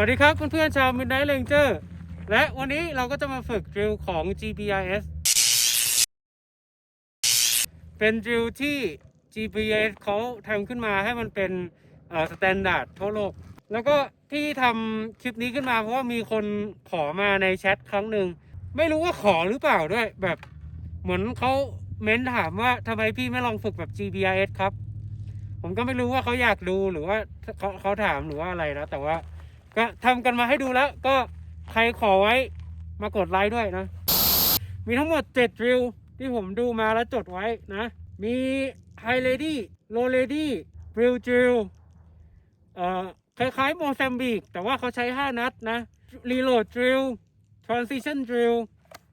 วัสดีครับเพื่อนๆชาว Midnight Ranger และวันนี้เราก็จะมาฝึกดริลของ GPIS เป็นดริลที่ GPIS เขาทำขึ้นมาให้มันเป็นสแตนดาร์ดทั่วโลก แล้วก็ที่ทำคลิปนี้ขึ้นมาเพราะว่ามีคนขอมาในแชทครั้งหนึ่ง ไม่รู้ว่าขอหรือเปล่าด้วย แบบเหมือนเขาเม้นถามว่าทำไมพี่ไม่ลองฝึกแบบ GPIS ครับ ผมก็ไม่รู้ว่าเขาอยากดูหรือว่าเขาเขาถามหรือว่าอะไรนะแต่ว่า ก็ทำกันมาให้ดูแล้ว ก็ใครขอไว้มากดไลค์ด้วยนะ มีทั้งหมด7ดริลที่ผมดูมาแล้วจดไว้นะ มี High Lady Low Lady Drill Drill เอ่อคล้ายๆโมแซมบิก แต่ว่าเขาใช้ 5 นัดนะ Reload Drill Transition Drill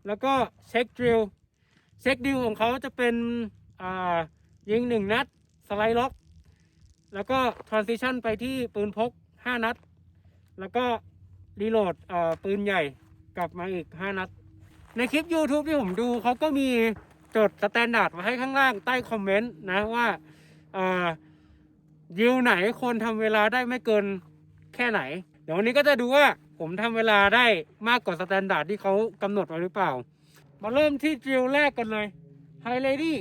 แล้วก็ Check Drill Check Drill ของเขาจะเป็นอ่ายิง 1 นัด สไลด์ล็อก แล้วก็ Transition ไปที่ปืนพก 5 นัด แล้วก็รีโหลดเอ่อปืนใหญ่กลับมาอีก 5 นัด ในคลิป YouTube ที่ผมดูเขาก็มีจดสแตนดาร์ดมาให้ข้างล่างใต้คอมเมนต์นะว่าเอ่อยิวไหนคนทำเวลาได้ไม่เกินแค่ไหน เดี๋ยววันนี้ก็จะดูว่าผมทำเวลาได้มากกว่าสแตนดาร์ดที่เขากำหนดไว้หรือเปล่า มาเริ่มที่ดริลแรกกันเลยไฮเลดี้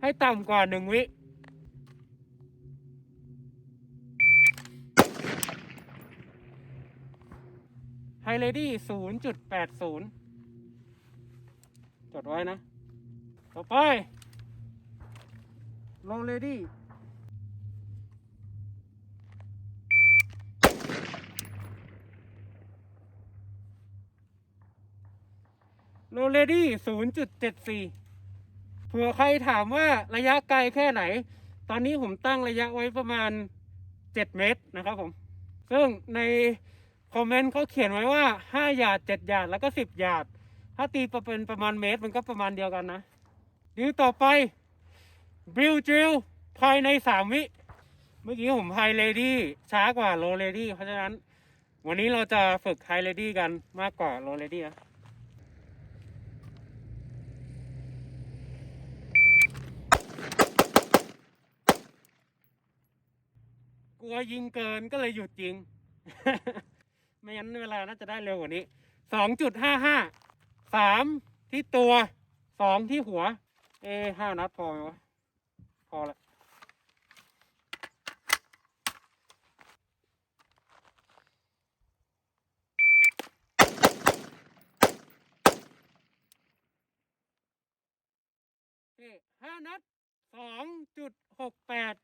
ให้ต่ำกว่า1วิ ไฮเลดี้ศูนย์จุดแปดศูนย์จดไว้นะ ต่อไปโลเลดี้โลเลดี้ศูนย์จุดเจ็ดสี่เผื่อใครถามว่าระยะไกลแค่ไหน ตอนนี้ผมตั้งระยะไว้ประมาณเจ็ดเมตรนะครับผม ซึ่งใน คอมเมนต์เขาเขียนไว้ว่า5หยาด7หยาดแล้วก็10หยาด ถ้าตีเป็นประมาณเมตรมันก็ประมาณเดียวกันนะดิวต่อไปบิลจิลภายใน3วิ เมื่อกี้ผมไฮเลดี้ช้ากว่าโลเลดี้เพราะฉะนั้น วันนี้เราจะฝึกไฮเลดี้กันมากกว่าโลเลดี้นะกลัวยิงเกินก็เลยหยุดยิง ไม่งั้นเวลาน่าจะได้เร็วกว่านี้สองจุดห้าห้าสามที่ตัวสองที่หัว เอห้านัดพอไหมวะ พอละห้านัดสองจุดหกแปด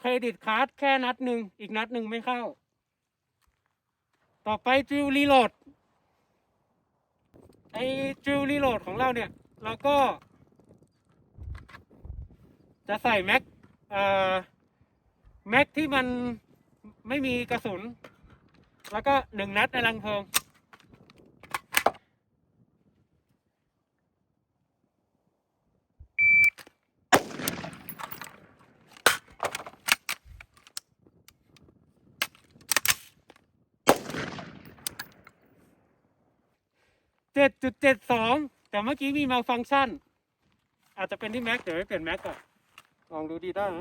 เครดิตคาร์ดแค่นัดหนึ่ง อีกนัดหนึ่งไม่เข้า ต่อไปจิวรีโหลดไอจิวรีโหลดของเราเนี่ย เราก็ จะใส่แม็กแม็กที่มันไม่มีกระสุน แล้วก็หนึ่งนัดในรังเพลิง เจ็ดจุดเจ็ดสองแต่เมื่อกี้มีมาฟังก์ชัน อาจจะเป็นที่แม็กเดี๋ยวไปเปลี่ยนแม็กก่อน ลองดูดีได้ไหม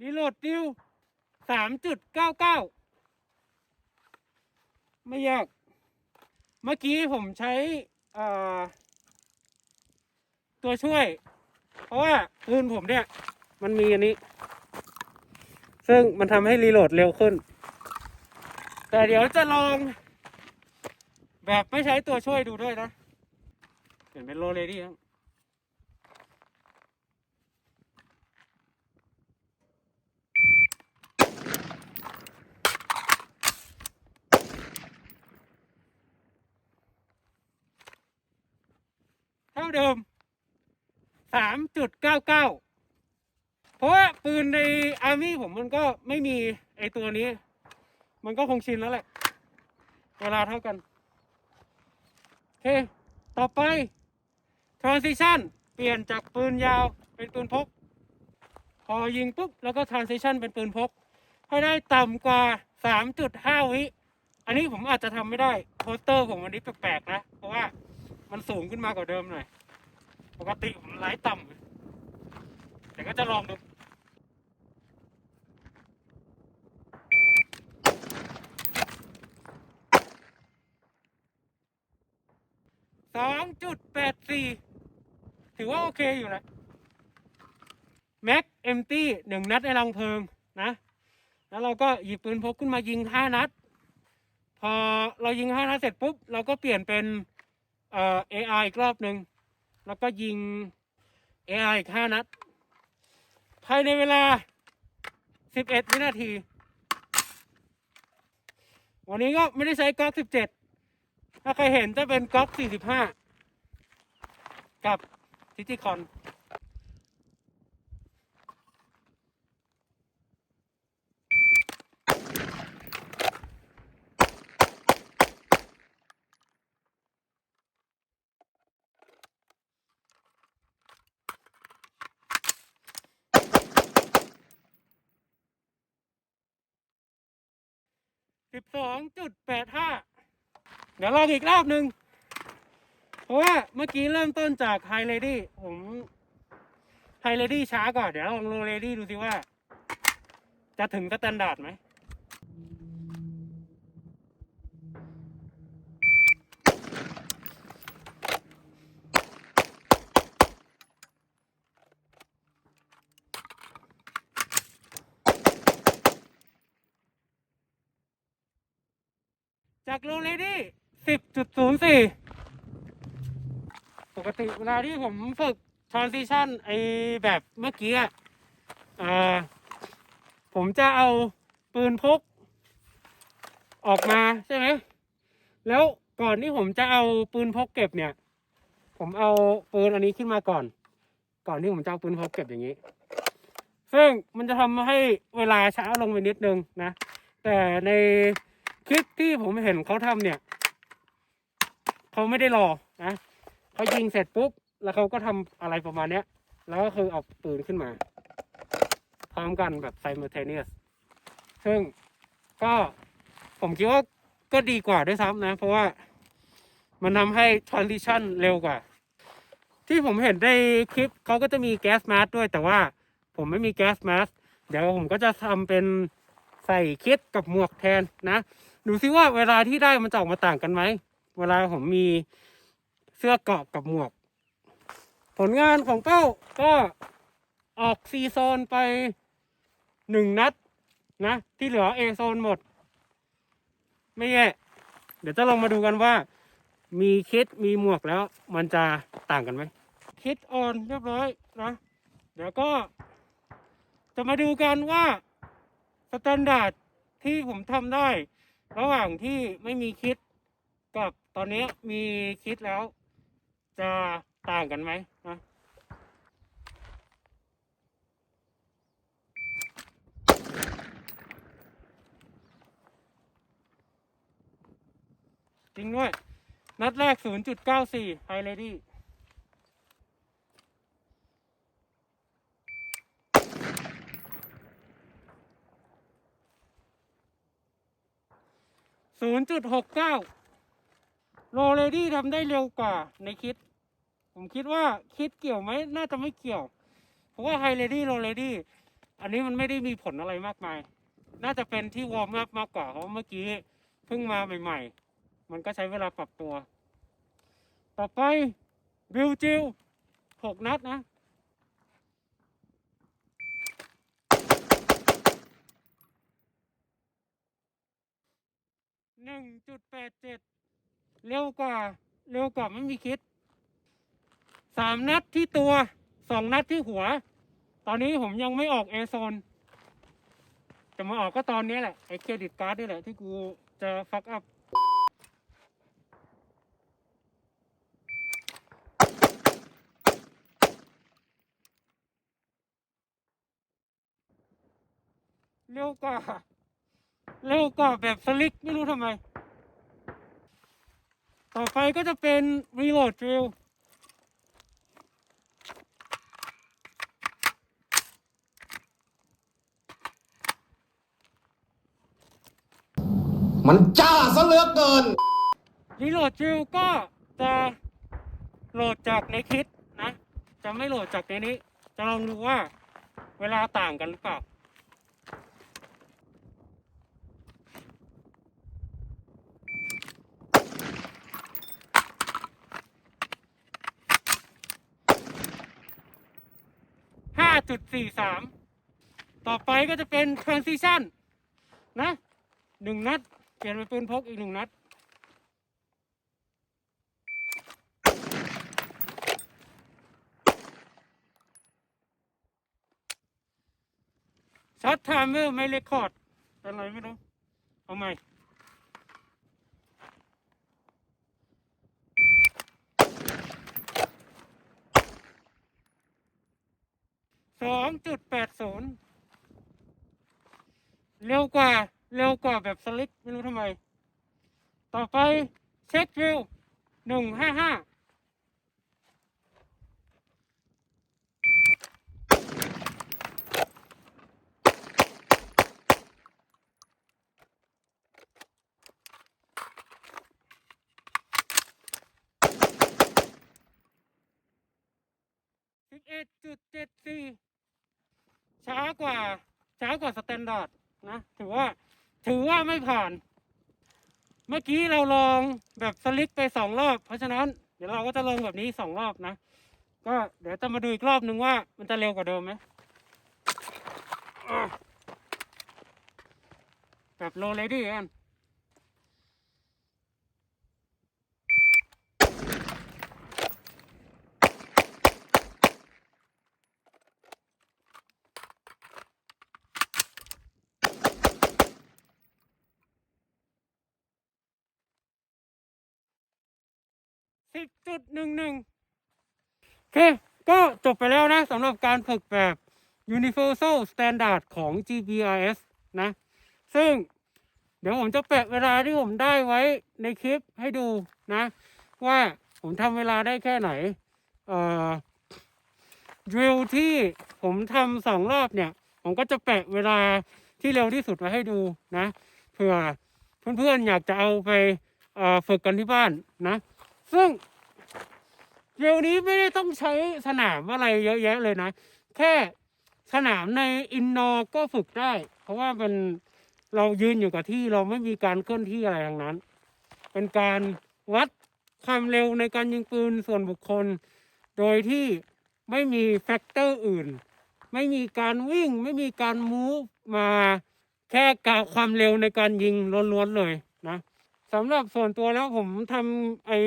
รีโหลดดิวสามจุดเก้าเก้าไม่ยาก เมื่อกี้ผมใช้อ่อ ตัวช่วย เพราะว่าปืนผมเนี่ย มันมีอันนี้ ซึ่งมันทำให้รีโหลดเร็วขึ้น แต่เดี๋ยวจะลอง แบบไม่ใช้ตัวช่วยดูด้วยนะเห็นเป็นโลเลดี้ครับเท่าเดิม สามจุดเก้าเก้าเพราะว่าปืนในอาร์มี่ผมมันก็ไม่มีไอตัวนี้ มันก็คงชินแล้วแหละ เวลาเท่ากัน โอเค ต่อไป transition เปลี่ยนจากปืนยาวเป็นปืนพก พอยิงปุ๊บ แล้วก็ transition เป็นปืนพก ให้ได้ต่ำกว่า 3.5 วิ อันนี้ผมอาจจะทำไม่ได้โปสเตอร์ผมวันนี้แปลกๆนะ เพราะว่ามันสูงขึ้นมากว่าเดิมหน่อย ปกติผมไลฟ์ต่ำแต่ก็จะลองดูสองจุดแปดสี่ถือว่าโอเคอยู่นะ แม็กเอมตี้หนึ่งนัดในรังเพลิงนะ แล้วเราก็หยิบปืนพกขึ้นมายิงห้านัด พอเรายิงห้านัดเสร็จปุ๊บ เราก็เปลี่ยนเป็นเอ่อ AI อีกรอบหนึ่ง แล้วก็ยิง AI อีกห้านัด ภายในเวลาสิบเอ็ดวินาที วันนี้ก็ไม่ได้ใช้ก๊อกสิบเจ็ดถ้าใครเห็นจะเป็นก๊อก 45 กับทิติคอน สิบสองจุดแปดห้าเดี๋ยวลองอีกรอบหนึ่งเพราะว่าเมื่อกี้เริ่มต้นจากไฮเลดี้ผมไฮเลดี้ช้าก่อน เดี๋ยวลองโลเลดี้ดูสิว่า จะถึงสแตนดาร์ดไหม จากโลเลดี้สิบจุดศูนย์สี่ปกติเวลาที่ผมฝึก transition ไอแบบเมื่อกี้อะผมจะเอาปืนพก ออกมาใช่ไหม แล้วก่อนที่ผมจะเอาปืนพกเก็บเนี่ย ผมเอาปืนอันนี้ขึ้นมาก่อน ก่อนที่ผมจะเอาปืนพกเก็บอย่างนี้ ซึ่งมันจะทำให้เวลาช้าลงไปนิดนึงนะ แต่ใน คลิปที่ผมเห็นเขาทำเนี่ยเขาไม่ได้รอนะเขายิงเสร็จปุ๊บ แล้วเขาก็ทำอะไรประมาณเนี้ย แล้วก็คือเอาปืนขึ้นมา พร้อมกันแบบ simultaneous ซึ่งก็ผมคิดว่าก็ดีกว่าด้วยซ้ำนะ เพราะว่ามันทำให้ transition เร็วกว่า ที่ผมเห็นในคลิปเขาก็จะมีแก๊สมาสด้วย แต่ว่าผมไม่มีแก๊สมาสเดี๋ยวผมก็จะทำเป็นใส่คิดกับหมวกแทนนะ ดูซิว่าเวลาที่ได้มันจะออกมาต่างกันไหม เวลาผมมีเสื้อเกาะกับหมวก ผลงานของเป้าก็ออกซีโซนไปหนึ่งนัดนะ ที่เหลือเอโซนหมด ไม่แย่ เดี๋ยวจะลองมาดูกันว่า มีคิดมีหมวกแล้ว มันจะต่างกันไหมคิดออนเรียบร้อยนะ เดี๋ยวก็ จะมาดูกันว่าสแตนดาร์ดที่ผมทำได้ ระหว่างที่ไม่มีคิดกับตอนนี้มีคิดแล้ว จะต่างกันไหมนะจริงด้วย นัดแรก 0.94ไฮเลดี้ 0.69โรเลดี้ทำได้เร็วกว่าในคิด ผมคิดว่าคิดเกี่ยวไหมน่าจะไม่เกี่ยว เพราะว่าไฮเลดี้โรเลดี้อันนี้มันไม่ได้มีผลอะไรมากมาย น่าจะเป็นที่วอร์มอัพมากกว่าเพราะเมื่อกี้เพิ่งมาใหม่ ๆ มันก็ใช้เวลาปรับตัว ต่อไปบิวจิลหกนัดนะ หนึ่งจุดแปดเจ็ดเร็วกว่า เร็วกว่าไม่มีคิดสามนัดที่ตัวสองนัดที่หัว ตอนนี้ผมยังไม่ออกเอโซนจะมาออกก็ตอนนี้แหละไอ้เครดิตการ์ดนี่แหละที่กูจะฟักอัพเร็วกว่า เร็วกว่าแบบสลิกไม่รู้ทำไม ต่อไปก็จะเป็น reload drill มันจ้าซะเหลือเกิน รีโหลดจิลก็จะโหลดจากในคิดนะ จะไม่โหลดจากในนี้ จะลองดูว่าเวลาต่างกันหรือเปล่า จุดสี่สามต่อไปก็จะเป็น transition นะหนึ่งนัด เปลี่ยนเป็นปืนพกอีกหนึ่งนัดช็อตไทม์เมอร์ไม่เรคคอร์ดเป็นไรไม่รู้ เอาใหม่ สองจุดแปดศูนย์เร็วกว่า เร็วกว่าแบบสลิกไม่รู้ทำไม ต่อไปเช็ควิวหนึ่งห้าห้า สิบเอ็ดจุดเจ็ดสี่ ช้ากว่า ช้ากว่าสแตนดาร์ดนะ ถือว่า ถือว่าไม่ผ่าน เมื่อกี้เราลองแบบสลิกไปสองรอบ เพราะฉะนั้นเดี๋ยวเราก็จะลองแบบนี้สองรอบนะ ก็เดี๋ยวจะมาดูอีกรอบนึงว่ามันจะเร็วกว่าเดิมไหมแบบโลเลดี้กัน สิบจุดหนึ่งหนึ่งโอ เค ก็จบไปแล้วนะสำหรับการฝึกแบบ Universal Standard ของ GPRS นะ ซึ่งเดี๋ยวผมจะแปะเวลาที่ผมได้ไว้ในคลิปให้ดูนะ ว่าผมทำเวลาได้แค่ไหน เอ่อดริลที่ผมทำสองรอบเนี่ย ผมก็จะแปะเวลาที่เร็วที่สุดไว้ให้ดูนะเผื่อเพื่อนๆอยากจะเอาไปฝึกกันที่บ้านนะ ซึ่ง เดี๋ยวนี้ไม่ได้ต้องใช้สนามอะไรเยอะแยะเลยนะ แค่สนามในอินนอร์ก็ฝึกได้ เพราะว่าเป็นเรายืนอยู่กับที่เราไม่มีการเคลื่อนที่อะไรทั้งนั้น เป็นการวัดความเร็วในการยิงปืนส่วนบุคคล โดยที่ไม่มีแฟกเตอร์อื่น ไม่มีการวิ่ง ไม่มีการมูฟมาแค่กาความเร็วในการยิงล้วนๆเลยนะ สำหรับส่วนตัวแล้วผมทำไอ้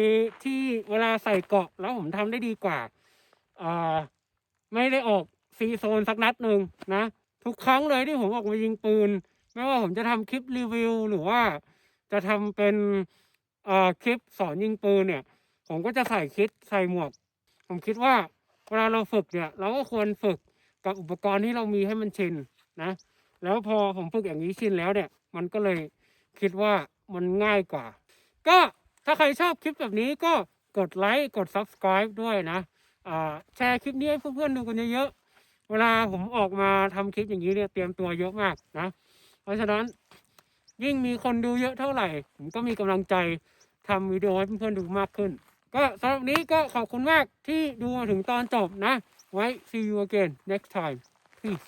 ที่เวลาใส่เกาะแล้วผมทำได้ดีกว่าอ่าไม่ได้ออกซีโซนสักนัดหนึ่งนะ ทุกครั้งเลยที่ผมออกมายิงปืน ไม่ว่าผมจะทำคลิปรีวิวหรือว่าจะทำเป็นอ่อคลิปสอนยิงปืนเนี่ย ผมก็จะใส่คิดใส่หมวก ผมคิดว่าเวลาเราฝึกเนี่ย เราก็ควรฝึกกับอุปกรณ์ที่เรามีให้มันชินนะ แล้วพอผมฝึกอย่างนี้ชินแล้วเนี่ย มันก็เลยคิดว่า มันง่ายกว่า ก็ถ้าใครชอบคลิปแบบนี้ก็กดไลค์กด subscribe ด้วยนะอ่าแชร์คลิปนี้ให้เพื่อนๆดูกันเยอะๆเวลาผมออกมาทำคลิปอย่างนี้เนี่ยเตรียมตัวเยอะมากนะ เพราะฉะนั้นยิ่งมีคนดูเยอะเท่าไหร่ ผมก็มีกำลังใจทำวิดีโอให้เพื่อนๆดูมากขึ้น ก็สำหรับนนี้ก็ขอบคุณมากที่ดูมาถึงตอนจบนะ ไว้ see you again next time peace